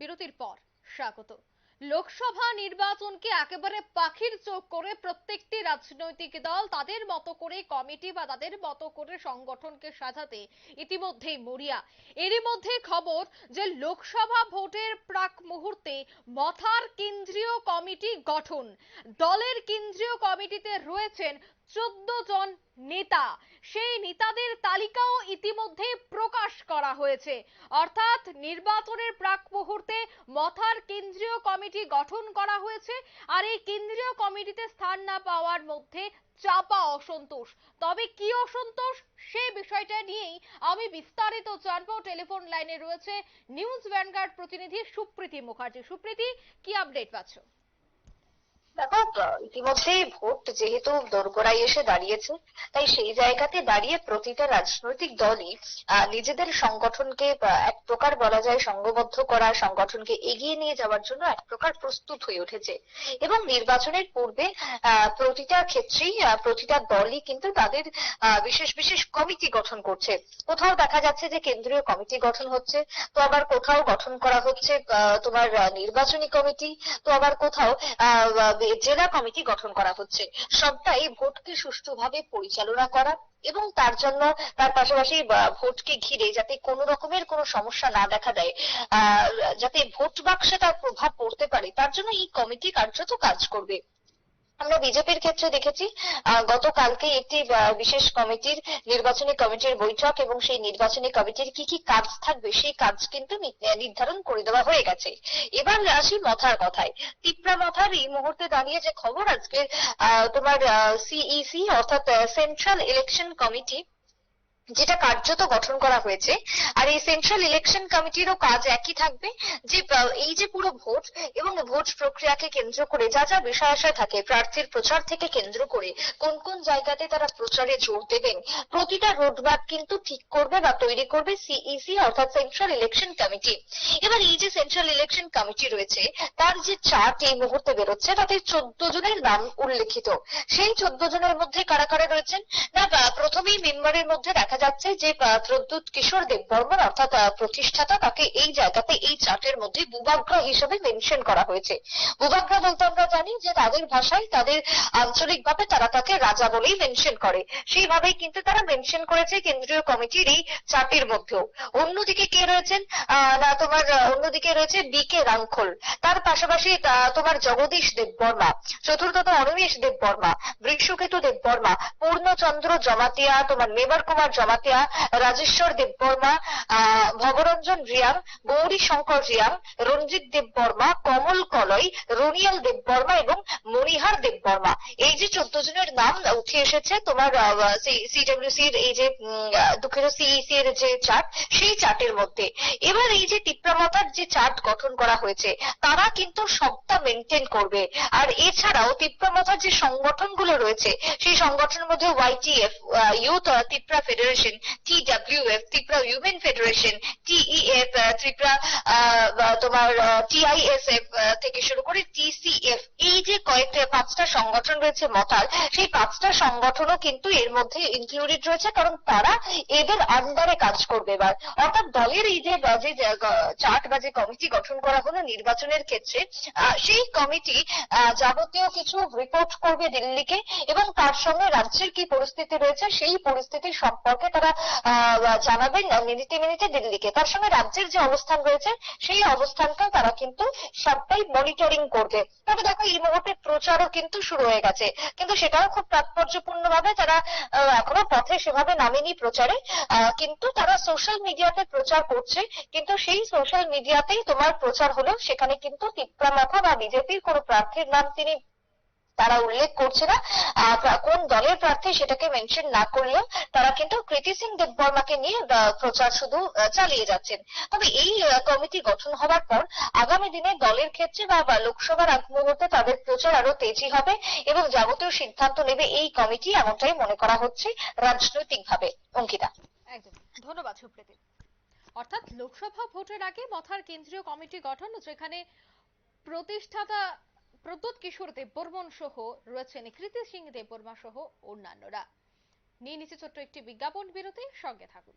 বিরতির পর স্বাগত। লোকসভা নির্বাচনকে একেবারে পাখির চোখ করে প্রত্যেকটি রাজনৈতিক দল তাদের মতো করে কমিটি বা তাদের মতো করে সংগঠনকে সাজাতে ইতিমধ্যেই মরিয়া। এরই মধ্যে খবর যে লোকসভা ভোটের প্রাক মুহূর্তে মথার কেন্দ্রীয় কমিটি গঠন। দলের কেন্দ্রীয় কমিটিতে রয়েছেন চোদ্দ জন নেতা। সেই নেতাদের তালিকাও ইতিমধ্যে প্রকাশ করা হয়েছে। অর্থাৎ নির্বাচনের প্রাক মুহূর্তে মথার কেন্দ্রীয় কমিটি গঠন করা হয়েছে আর এই কেন্দ্রীয় কমিটিতে স্থান না পাওয়ার মধ্যে চাপা অসন্তোষ। তবে কি অসন্তোষ? সেই বিষয়টা নিয়েই আমি বিস্তারিত জানব। টেলিফোন লাইনে রয়েছে নিউজ ভ্যানগার্ড প্রতিনিধি সুপ্রীতি মুখার্জি। সুপ্রীতি, কি আপডেট পাচ্ছ? দেখো আহ, ইতিমধ্যেই ভোট যেহেতু দোরগোড়ায় এসে দাঁড়িয়েছে তাই সেই জায়গাতে দাঁড়িয়ে প্রতিটা রাজনৈতিক দলই আহ, নিজেদের সংগঠনকে আহ, এক প্রকার বলা যায় সংঘবদ্ধ করা সংগঠনকে এগিয়ে নিয়ে যাওয়ার জন্য এক প্রকার প্রস্তুত হয়ে উঠেছে। এবং নির্বাচনের পূর্বে আহ, প্রতিটা ক্ষেত্রেই প্রতিটা দলই কিন্তু তাদের আহ, বিশেষ বিশেষ কমিটি গঠন করছে। কোথাও দেখা যাচ্ছে যে কেন্দ্রীয় কমিটি গঠন হচ্ছে তো আবার কোথাও গঠন করা হচ্ছে আহ, তোমার আহ, নির্বাচনী কমিটি তো আবার কোথাও আহ, জেলা কমিটি গঠন করা হচ্ছে। সবটাই ভোটকে সুষ্ঠুভাবে পরিচালনা করা এবং তার জন্য তার পাশাপাশি ভোটকে ঘিরে যাতে কোনো রকমের কোনো সমস্যা না দেখা দেয় যাতে ভোট বাক্সে তার প্রভাব পড়তে পারে তার জন্য এই কমিটি কার্যত কাজ করবে। আমরা বিজেপির ক্ষেত্রে দেখেছি গতকালকে একটি বিশেষ কমিটির, নির্বাচনী কমিটির বৈঠক এবং সেই নির্বাচনী কমিটির কি কি কাজ থাকবে, সেই কাজ কিন্তু নির্ধারণ করে দেওয়া হয়ে গেছে। এবার আসি মথার কথায়। তিপ্রা মথার এই মুহূর্তে দাঁড়িয়ে যে খবর আজকে তোমার সিইসি অর্থাৎ সেন্ট্রাল ইলেকশন কমিটি যেটা কার্যত গঠন করা হয়েছে, আর এই সেন্ট্রাল ইলেকশন কমিটিরও কাজ একই থাকবে, যে এই যে পুরো ভোট এবং ভোট প্রক্রিয়াকে কেন্দ্র করে যা যা বিষয় আশয় থাকে, প্রার্থীর প্রচার থেকে কেন্দ্র করে কোন কোন জায়গাতে তারা প্রচারে জোর দেবেন, প্রতিটা রোডম্যাপ কিন্তু ঠিক করবে বা তৈরি করবে সিইসি অর্থাৎ সেন্ট্রাল ইলেকশন কমিটি এবার এই যে সেন্ট্রাল ইলেকশন কমিটি রয়েছে, তার যে চার্ট এই মুহূর্তে বেরোচ্ছে, তাতে চোদ্দ জনের নাম উল্লেখিত। সেই চোদ্দ জনের মধ্যে কারা কারা রয়েছেন? না প্রথমেই মেম্বারের মধ্যে দেখা যাচ্ছে যে প্রদ্যুৎ কিশোর দেববর্মন অর্থাৎ প্রতিষ্ঠাতা, তাকে এই জায়গাতে, এই চার্টের মধ্যে বুবাগ্রা হিসেবে মেনশন করা হয়েছে। বুবাগ্রা বলতে আমরা জানি যে, তাদের ভাষায় তাদের আঞ্চলিকভাবে তারা তাকে রাজা বলেই মেনশন করে। সেইভাবেই কিন্তু তারা মেনশন করেছে কেন্দ্রীয় কমিটির এই চার্টের মধ্যেও। অন্যদিকে কে রয়েছেন? না তোমার অন্যদিকে রয়েছে বি কে রাংখল তার পাশাপাশি তোমার জগদীশ দেববর্মা চতুর্থত অনিমেষ দেববর্মা বৃষকেতু দেববর্মা পূর্ণচন্দ্র জমাতিয়া, তোমার মেবার কুমার জমাতিয়া রাজেশ্বর দেববর্মা আহ ভবরঞ্জন রিয়াং গৌরী শঙ্কর রিয়াং রঞ্জিত দেববর্মা, কমল কলই রনিয়াল দেববর্মা এবং মণিহার দেববর্মা। এই যে চোদ্দ জনের নাম উঠে এসেছে, তোমার সিডব্লিউসি এর এই যে দুঃখিত সিইসি এর যে চার্ট, সেই চার্টের মধ্যে। এবার এই যে টিপ্রামাতার যে চার্ট গঠন করা হয়েছে, তারা কিন্তু সবটা মেনটেন করবে। আর এছাড়াও তিপ্রামাতার যে সংগঠনগুলো রয়েছে, সেই সংগঠনের মধ্যে YTF youth Tripura federation TWF Tripura women federation TEF Tripura তোমার টিআইএসএফ থেকে শুরু করে টিসিএফ এই যে কয়েকটা, পাঁচটা সংগঠন রয়েছে মতাল সেই পাঁচটা সংগঠনও কিন্তু এর মধ্যে ইনক্লুডেড রয়েছে, কারণ তারা এদের আন্ডারে কাজ করবে এবার। অর্থাৎ দলের এই যে যে চার্ট বা যে কমিটি গঠন করা হলো নির্বাচনের ক্ষেত্রে সেই কমিটি যাবতীয় কিছু রিপোর্ট করবে দিল্লিকে, এবং তার সঙ্গে রাজ্যের কি পরিস্থিতি রয়েছে, সেই পরিস্থিতি সম্পর্কে তারা জানাবেন, মিনিটে মিনিটে দিল্লিকে। তার সঙ্গে রাজ্যের যে অবস্থান রয়েছে, সেই অবস্থানটা তারা কিন্তু সবটাই মনিটরিং করবে। তবে দেখো, এই মুহূর্তে প্রচারও কিন্তু শুরু হয়ে গেছে। কিন্তু সেটাও খুব তাৎপর্যপূর্ণ ভাবে তারা এখনও পথে সেভাবে নামেনি প্রচারে কিন্তু তারা সোশ্যাল মিডিয়াতে প্রচার করছে। কিন্তু সেই সোশ্যাল মিডিয়াতেই তোমার প্রচার হলো, সেখানে কিন্তু তিপ্রা মাথা বা বিজেপির কোনো প্রার্থীর নাম তিনি তারা উল্লেখ করছে না। কোন দলের প্রার্থী সেটাকে মেনশন না করলেও তারা কিন্তু কৃতি সিং দেববর্মাকে নিয়ে প্রচার শুধু চালিয়ে যাচ্ছেন। তবে এই কমিটি গঠন হওয়ার পর আগামী দিনে দলের ক্ষেত্রে বা লোকসভার আগ মুহূর্তে তাদের প্রচার আরও তেজি হবে এবং যাবতীয় সিদ্ধান্ত নেবে এই কমিটি, এমনটাই মনে করা হচ্ছে রাজনৈতিকভাবে। অঙ্কিতা। একদম। ধন্যবাদ সুপ্রীতি। অর্থাৎ লোকসভা ভোটের আগে মথার কেন্দ্রীয় কমিটি গঠন, যেখানে প্রতিষ্ঠাতা প্রদ্যুৎ কিশোর দেববর্মন সহ রয়েছেন কৃতি সিং দেববর্মা সহ অন্যান্যরা। নিয়ে নিচে ছোট্ট একটি বিজ্ঞাপন বিরতি, সঙ্গে থাকুন।